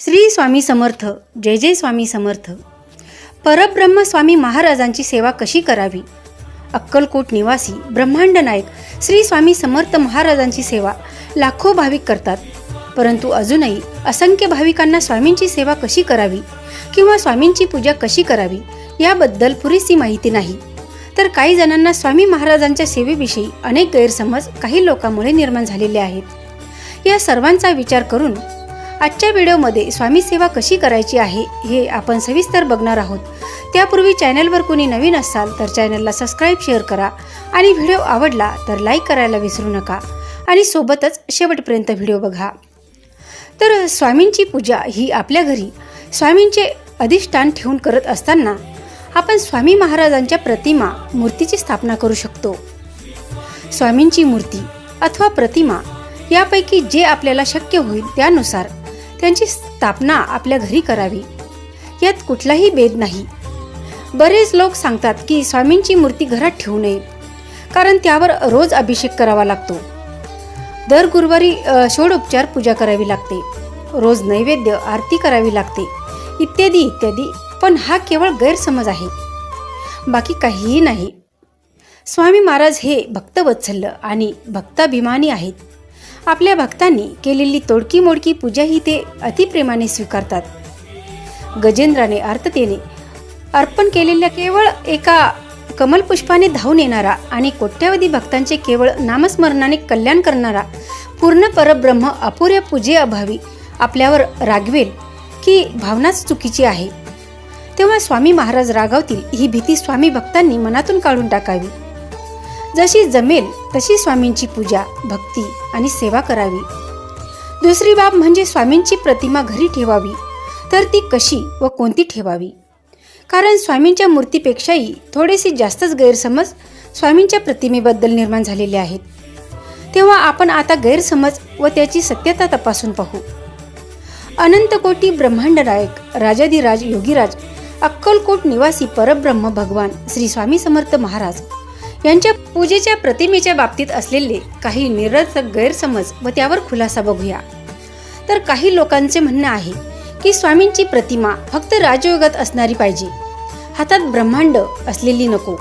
श्री स्वामी समर्थ जय जय स्वामी समर्थ. परब्रह्म स्वामी महाराजांची सेवा कशी करावी? अक्कलकोट निवासी ब्रह्मांड नायक श्री स्वामी समर्थ महाराजांची सेवा लाखो भाविक करतात. परंतु अजूनही असंख्य भाविकांना स्वामींची सेवा कशी करावी किंवा स्वामींची पूजा कशी करावी याबद्दल पुरेशी माहिती नाही. तर काही जणांना स्वामी महाराजांच्या सेवेविषयी अनेक गैरसमज काही लोकांमुळे निर्माण झालेले आहेत. या सर्वांचा विचार करून आजच्या व्हिडिओमध्ये स्वामी सेवा कशी करायची आहे हे आपण सविस्तर बघणार आहोत. त्यापूर्वी चॅनलवर कोणी नवीन असाल तर चॅनलला सबस्क्राईब शेअर करा आणि व्हिडिओ आवडला तर लाईक करायला विसरू नका. आणि सोबतच शेवटपर्यंत व्हिडिओ बघा. तर स्वामींची पूजा ही आपल्या घरी स्वामींचे अधिष्ठान ठेवून करत असताना आपण स्वामी महाराजांच्या प्रतिमा मूर्तीची स्थापना करू शकतो. स्वामींची मूर्ती अथवा प्रतिमा यापैकी जे आपल्याला शक्य होईल त्यानुसार त्यांची स्थापना आपल्या घरी करावी. यात कुठलाही भेद नाही. बरेच लोक सांगतात की स्वामींची मूर्ती घरात ठेवू नये कारण त्यावर रोज अभिषेक करावा लागतो. दर गुरुवारी षोडोपचार पूजा करावी लागते. रोज नैवेद्य आरती करावी लागते. इत्यादी इत्यादी. पण हा केवळ गैरसमज आहे. बाकी काहीही नाही. स्वामी महाराज हे भक्तवत्सल्य आणि भक्ताभिमानी आहेत. आपल्या भक्तांनी केलेली तोडकी मोडकी पूजा ही ते अतिप्रेमाने स्वीकारतात. गजेंद्राने आर्ततेने अर्पण केलेल्या केवळ एका कमलपुष्पाने धावून येणारा आणि कोट्यावधी भक्तांचे केवळ नामस्मरणाने कल्याण करणारा पूर्ण परब्रह्म अपुऱ्या पूजेअभावी आपल्यावर रागवेल की भावनाच चुकीची आहे. तेव्हा स्वामी महाराज रागावतील ही भीती स्वामी भक्तांनी मनातून काढून टाकावी. जशी जमेल तशी स्वामींची पूजा भक्ती आणि सेवा करावी. दुसरी बाब म्हणजे स्वामींची प्रतिमा घरी ठेवावी तर ती कशी व कोणती ठेवावी? कारण स्वामींच्या मूर्तीपेक्षाही थोडेसे जास्तच गैरसमज स्वामींच्या प्रतिमेबद्दल निर्माण झालेले आहेत. तेव्हा आपण आता गैरसमज व त्याची सत्यता तपासून पाहू. अनंतकोटी ब्रह्मांड नायक राजाधिराज योगीराज अक्कलकोट निवासी परब्रह्म भगवान श्री स्वामी समर्थ महाराज यांच्या पूजेच्या प्रतिमेच्या बाबतीत असलेले काही निरर्थक गैरसमज व त्यावर खुलासा बघूया. तर काही लोकांचे म्हणणं आहे की स्वामींची प्रतिमा फक्त राजयोगात असणारी पाहिजे. हातात ब्रह्मांड असलेली नको.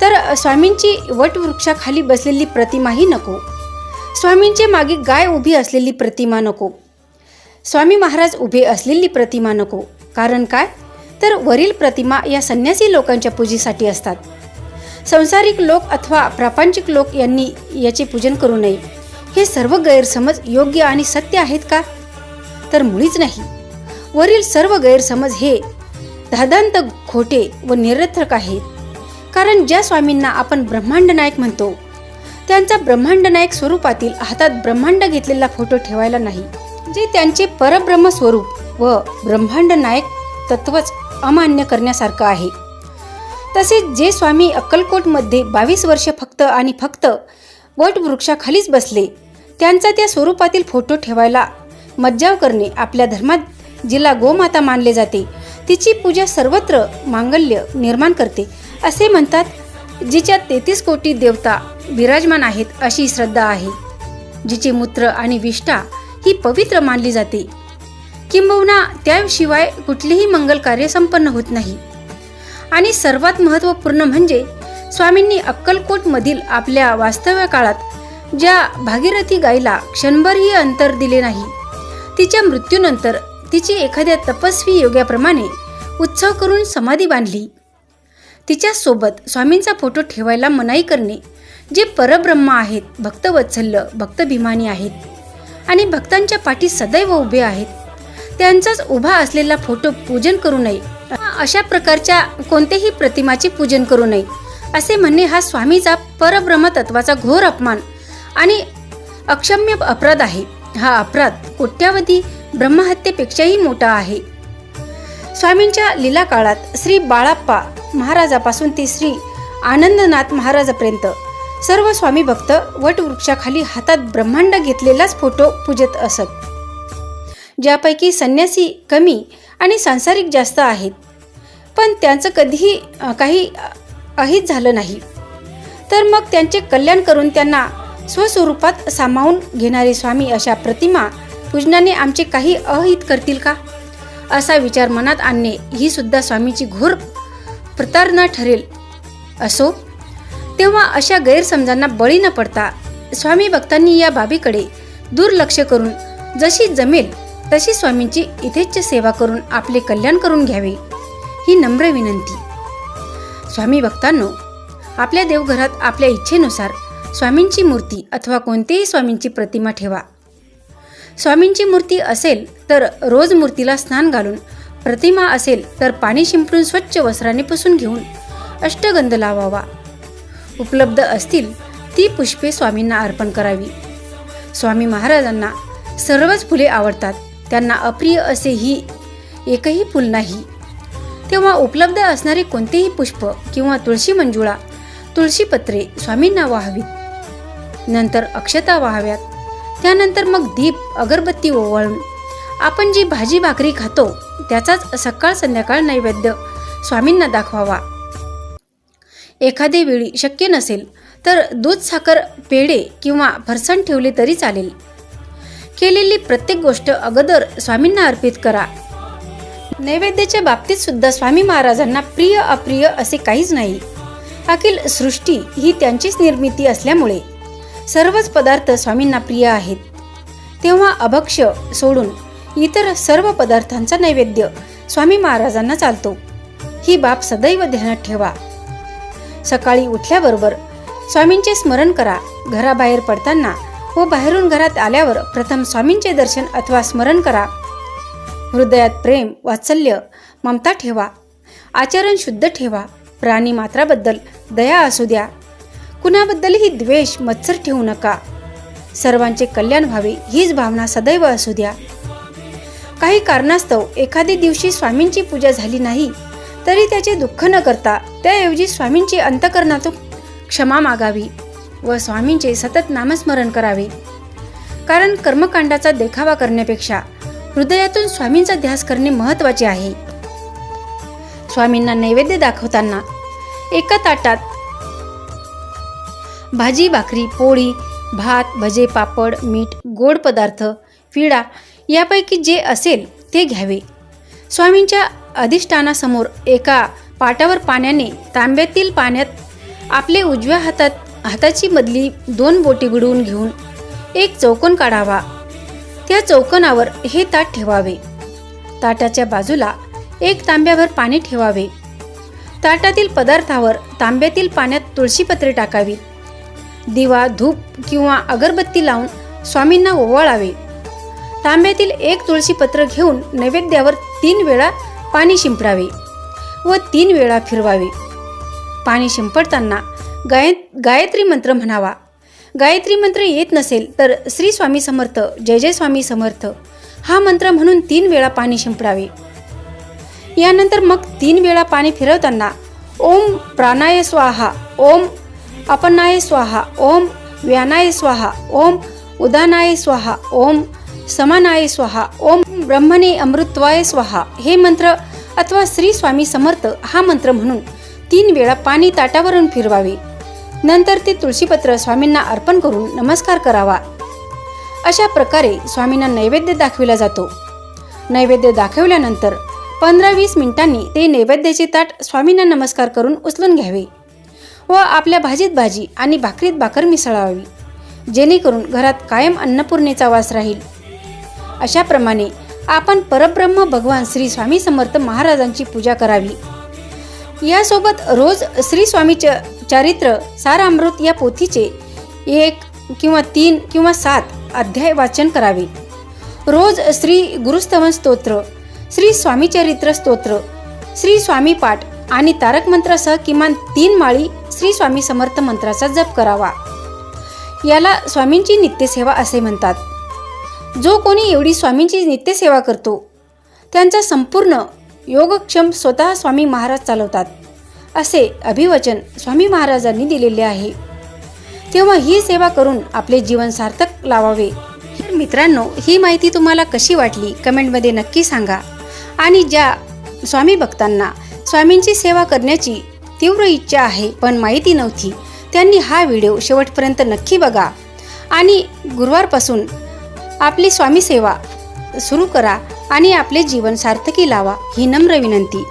तर स्वामींची वटवृक्षाखाली बसलेली प्रतिमाही नको. स्वामींचे मागे गाय उभी असलेली प्रतिमा नको. स्वामी महाराज उभे असलेली प्रतिमा नको. कारण काय? तर वरील प्रतिमा या संन्यासी लोकांच्या पूजेसाठी असतात. संसारिक लोक अथवा प्रापंचिक लोक यांनी याचे पूजन करू नये. हे सर्व गैरसमज योग्य आणि सत्य आहेत का? तर मुळीच नाही. वरील सर्व गैरसमज हे धादांत खोटे व निरर्थक आहेत. कारण ज्या स्वामींना आपण ब्रह्मांड नायक म्हणतो त्यांचा ब्रह्मांड नायक स्वरूपातील हातात ब्रह्मांड घेतलेला फोटो ठेवायला नाही जे त्यांचे परब्रह्म स्वरूप व ब्रह्मांड नायक तत्वच अमान्य करण्यासारखं आहे. तसेच जे स्वामी अक्कलकोटमध्ये बावीस वर्ष फक्त आणि फक्त वटवृक्षाखालीच बसले त्यांचा त्या स्वरूपातील फोटो ठेवायला मज्जाव करणे आपल्या धर्मात जिला गोमाता मानले जाते. तिची पूजा सर्वत्र मांगल्य निर्माण करते असे म्हणतात जिच्या तेहतीस कोटी देवता विराजमान आहेत अशी श्रद्धा आहे. जिचे मूत्र आणि विष्ठा ही पवित्र मानली जाते. किंबहुना त्याशिवाय कुठलेही मंगल कार्य संपन्न होत नाही. आणि सर्वात महत्त्वपूर्ण म्हणजे स्वामींनी अक्कलकोटमधील आपल्या वास्तव्य काळात ज्या भागीरथी गायीला क्षणभरही अंतर दिले नाही तिच्या मृत्यूनंतर तिची एखाद्या तपस्वी योग्याप्रमाणे उत्सव करून समाधी बांधली. तिच्यासोबत स्वामींचा फोटो ठेवायला मनाई करणे जे परब्रह्म आहेत भक्तवत्सल्य भक्तभिमानी आहेत आणि भक्तांच्या पाठी सदैव उभे आहेत. त्यांचाच उभा असलेला फोटो पूजन करू नये अशा प्रकारच्या कोणत्याही प्रतिमाचे पूजन करू नये. असे म्हणणे हा स्वामीचा परब्रह्म तत्वाचा घोर अपमान आणि अक्षम्य अपराध आहे. हा अपराध कोट्यावधी ब्रह्महत्येपेक्षाही मोठा आहे. स्वामींच्या लीला काळात श्री बाळाप्पा महाराजापासून ते श्री आनंदनाथ महाराजापर्यंत सर्व स्वामी भक्त वटवृक्षाखाली हातात ब्रह्मांड घेतलेलाच फोटो पूजत असत. ज्यापैकी संन्यासी कमी आणि सांसारिक जास्त आहेत. पण त्यांचं कधीही काही अहित झालं नाही. तर मग त्यांचे कल्याण करून त्यांना स्वस्वरूपात सामावून घेणारे स्वामी अशा प्रतिमा पूजनाने आमचे काही अहित करतील का? असा विचार मनात आणणे ही सुद्धा स्वामीची घोर प्रतारणा ठरेल असो. तेव्हा अशा गैरसमजांना बळी न पडता स्वामी भक्तांनी या बाबीकडे दुर्लक्ष करून जशी जमेल तशी स्वामींची इथेच सेवा करून आपले कल्याण करून घ्यावे. ही नम्र विनंती. स्वामी भक्तांनो आपल्या देवघरात आपल्या इच्छेनुसार स्वामींची मूर्ती अथवा कोणतीही स्वामींची प्रतिमा ठेवा. स्वामींची मूर्ती असेल तर रोज मूर्तीला स्नान घालून प्रतिमा असेल तर पाणी शिंपडून स्वच्छ वस्त्राने पुसून घेऊन अष्टगंध लावावा. उपलब्ध असतील ती पुष्पे स्वामींना अर्पण करावी. स्वामी महाराजांना सर्वच फुले आवडतात त्यांना अप्रिय असे ही एकही फुल नाही. तेव्हा उपलब्ध असणारे कोणतेही पुष्प किंवा तुळशी मंजुळा तुळशी पत्रे स्वामींना वाहावीत. नंतर अक्षता वाहाव्यात. त्यानंतर मग दीप अगरबत्ती ओवाळून आपण जी भाजी भाकरी खातो त्याचाच सकाळ संध्याकाळ नैवेद्य स्वामींना दाखवावा. एखादे वेळी शक्य नसेल तर दूध साखर पेढे किंवा फरसाण ठेवले तरी चालेल. केलेली प्रत्येक गोष्ट अगोदर स्वामींना अर्पित करा. नैवेद्याच्या बाबतीत सुद्धा स्वामी महाराजांना प्रिय अप्रिय असे काहीच नाही. अखिल सृष्टी ही त्यांचीच निर्मिती असल्यामुळे सर्वच पदार्थ स्वामींना प्रिय आहेत. तेव्हा अभक्ष सोडून इतर सर्व पदार्थांचा नैवेद्य स्वामी महाराजांना चालतो. ही बाब सदैव ध्यानात ठेवा. सकाळी उठल्याबरोबर स्वामींचे स्मरण करा. घराबाहेर पडताना व बाहेरून घरात आल्यावर प्रथम स्वामींचे दर्शन अथवा स्मरण करा. हृदयात प्रेम वात्सल्य ममता ठेवा. आचरण शुद्ध ठेवा. प्राणी मात्राबद्दल दया असू द्या. कुणाबद्दलही द्वेष मत्सर ठेवू नका. सर्वांचे कल्याण व्हावे हीच भावना सदैव असू द्या. काही कारणास्तव एखाद्या दिवशी स्वामींची पूजा झाली नाही तरी त्याचे दुःख न करता त्याऐवजी स्वामींची अंतकरणातून क्षमा मागावी व स्वामींचे सतत नामस्मरण करावे. कारण कर्मकांडाचा देखावा करण्यापेक्षा हृदयातून स्वामींचा ध्यास करणे महत्त्वाचे आहे. स्वामींना नैवेद्य दाखवताना एका ताटात भाजी भाकरी पोळी भात भजे पापड मीठ गोड पदार्थ विडा यापैकी जे असेल ते घ्यावे. स्वामींच्या अधिष्ठानासमोर एका पाटावर पाण्याने तांब्यातील पाण्यात आपले उजव्या हातात हाताची मधली दोन बोटी बुडवून घेऊन एक चौकोन काढावा. त्या चौकनावर हे ताट ठेवावे. ताटाच्या बाजूला एक तांब्याभर पाणी ठेवावे. ताटातील पदार्थावर तांब्यातील पाण्यात तुळशीपत्रे टाकावी. दिवा धूप किंवा अगरबत्ती लावून स्वामींना ओवाळावे. तांब्यातील एक तुळशीपत्र घेऊन नैवेद्यावर तीन वेळा पाणी शिंपडावे व तीन वेळा फिरवावे. पाणी शिंपडताना गाय गायत्री मंत्र म्हणावा. गायत्री मंत्र येत नसेल तर श्री स्वामी समर्थ जय जय स्वामी समर्थ. हा मंत्र म्हणून तीन वेळा पाणी शिंपडावे. यानंतर मग तीन वेळा पाणी फिरवताना ओम प्राणाय स्वाहा ओम अपनाय स्वाहा ओम व्यानाय स्वाहा ओम उदानाय स्वाहा ओम समानाय स्वाहा ओम ब्रह्मणे अमृत्वाय स्वाहा. हे मंत्र अथवा श्री स्वामी समर्थ हा मंत्र म्हणून तीन वेळा पाणी ताटावरून फिरवावे. नंतर ते तुळशीपत्र स्वामींना अर्पण करून नमस्कार करावा. अशा प्रकारे स्वामींना नैवेद्य दाखविला जातो. नैवेद्य दाखवल्यानंतर पंधरा वीस मिनिटांनी ते नैवेद्याचे ताट स्वामींना नमस्कार करून उचलून घ्यावे व आपल्या भाजीत भाजी आणि भाकरीत भाकर मिसळावी जेणेकरून घरात कायम अन्नपूर्णेचा वास राहील. अशाप्रमाणे आपण परब्रह्म भगवान श्री स्वामी समर्थ महाराजांची पूजा करावी. यासोबत रोज श्री स्वामी च चारित्र सारामृत या पोथीचे एक किंवा तीन किंवा सात अध्याय वाचन करावे. रोज श्री गुरुस्तवन स्तोत्र श्री स्वामीचरित्र स्तोत्र श्री स्वामी पाठ आणि तारक मंत्रासह किमान तीन माळी श्री स्वामी समर्थ मंत्राचा जप करावा. याला स्वामींची नित्यसेवा असे म्हणतात. जो कोणी एवढी स्वामींची नित्यसेवा करतो त्यांचा संपूर्ण योगक्षम स्वतः स्वामी महाराज चालवतात. असे अभिवचन स्वामी महाराजांनी दिलेले आहे. तेव्हा ही सेवा करून आपले जीवन सार्थक लावावे. मित्रांनो ही माहिती तुम्हाला कशी वाटली? कमेंटमध्ये नक्की सांगा. आणि ज्या स्वामी भक्तांना स्वामींची सेवा करण्याची तीव्र इच्छा आहे पण माहिती नव्हती त्यांनी हा व्हिडिओ शेवटपर्यंत नक्की बघा. आणि गुरुवारपासून आपली स्वामी सेवा सुरू करा. आणि आपले जीवन सार्थकी लावा ही नम्र विनंती.